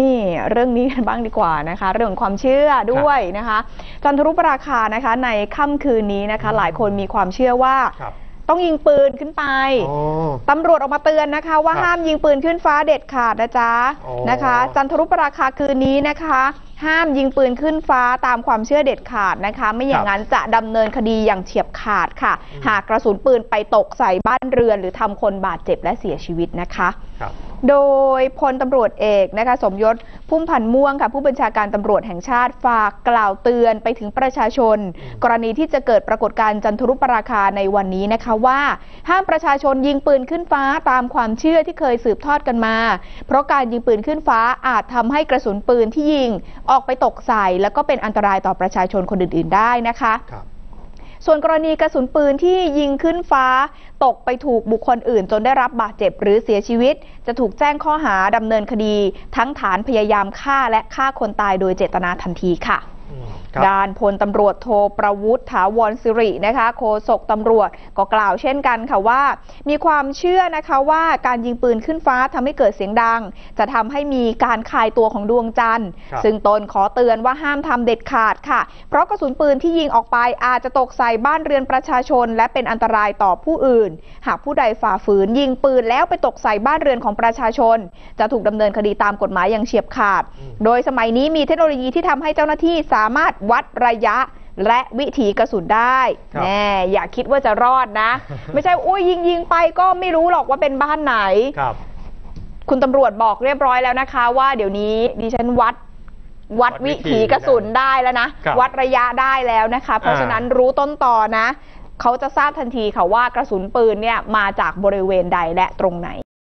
นี่เรื่องนี้กันบ้างดีกว่านะคะ เรื่องของความเชื่อด้วยนะคะ จันทรุปราคานะคะในค่ำคืนนี้นะคะ หลายคนมีความเชื่อว่าครับต้องยิงปืนขึ้นไปโอ้ตำรวจออกมาเตือนนะคะ ว่าครับห้ามยิงปืนขึ้นฟ้าเด็ดขาดนะจ๊ะโอ้นะคะ จันทรุปราคาคืนนี้นะคะ ห้ามยิงปืนขึ้นฟ้าตามความเชื่อเด็ดขาดนะคะ ไม่อย่างนั้นจะดำเนินคดีอย่างเฉียบขาดค่ะอืมหากกระสุนปืนไปตกใส่บ้านเรือน หรือทำคนบาดเจ็บและเสียชีวิตนะคะ ครับ โดยพลตำรวจเอกนะคะสมยศพุ่มพันธ์ม่วงค่ะผู้บัญชาการตำรวจแห่งชาติฝากกล่าวเตือนไปถึงประชาชน กรณีที่จะเกิดปรากฏการณ์จันทรุปราคาในวันนี้นะคะว่า ห้ามประชาชนยิงปืนขึ้นฟ้าตามความเชื่อที่เคยสืบทอดกันมา เพราะการยิงปืนขึ้นฟ้าอาจทำให้กระสุนปืนที่ยิง ออกไปตกใส่แล้วก็เป็นอันตรายต่อประชาชนคนอื่น ๆ ได้นะคะ ส่วนกรณีกระสุนปืนที่ยิงขึ้นฟ้า ตกไปถูกบุคคลอื่น จนได้รับบาดเจ็บหรือเสียชีวิต จะถูกแจ้งข้อหาดำเนินคดี ทั้งฐานพยายามฆ่าและฆ่าคนตายโดยเจตนาทันทีค่ะ ด้านพลตำรวจโทประวุฒิถาวรสิรินะคะโฆษกตำรวจก็กล่าวเช่นกันค่ะว่า มีความเชื่อนะคะว่าการยิงปืนขึ้นฟ้าทำให้เกิดเสียงดัง จะทำให้มีการคลายตัวของดวงจันทร์ครับซึ่งตนขอเตือนว่าห้ามทำเด็ดขาดค่ะ เพราะกระสุนปืนที่ยิงออกไปอาจจะตกใส่บ้านเรือนประชาชน และเป็นอันตรายต่อผู้อื่น หากผู้ใดฝ่าฝืนยิงปืนแล้วไปตกใส่บ้านเรือนของประชาชน จะถูกดำเนินคดีตามกฎหมายอย่างเฉียบขาดอืมโดยสมัยนี้มีเทคโนโลยีที่ทำให้เจ้าหน้าที่สามารถวัดระยะและวิถีกระสุนได้ครับแน่อย่าคิดว่าจะรอดนะ ไม่ใช่อุ้ยยิงยิงไปก็ไม่รู้หรอกว่าเป็นบ้านไหนครับคุณตำรวจบอกเรียบร้อยแล้วนะคะ ว่าเดี๋ยวนี้ดิฉันวัดวัดวัดวิวิถีถีกระสุนได้แล้วนะครับวัดระยะได้แล้วนะคะ เพราะอ่าฉะนั้นรู้ต้นต่อนะ เขาจะทราบทันทีค่ะว่ากระสุนปืนเนี่ยมาจากบริเวณใดและตรงไหน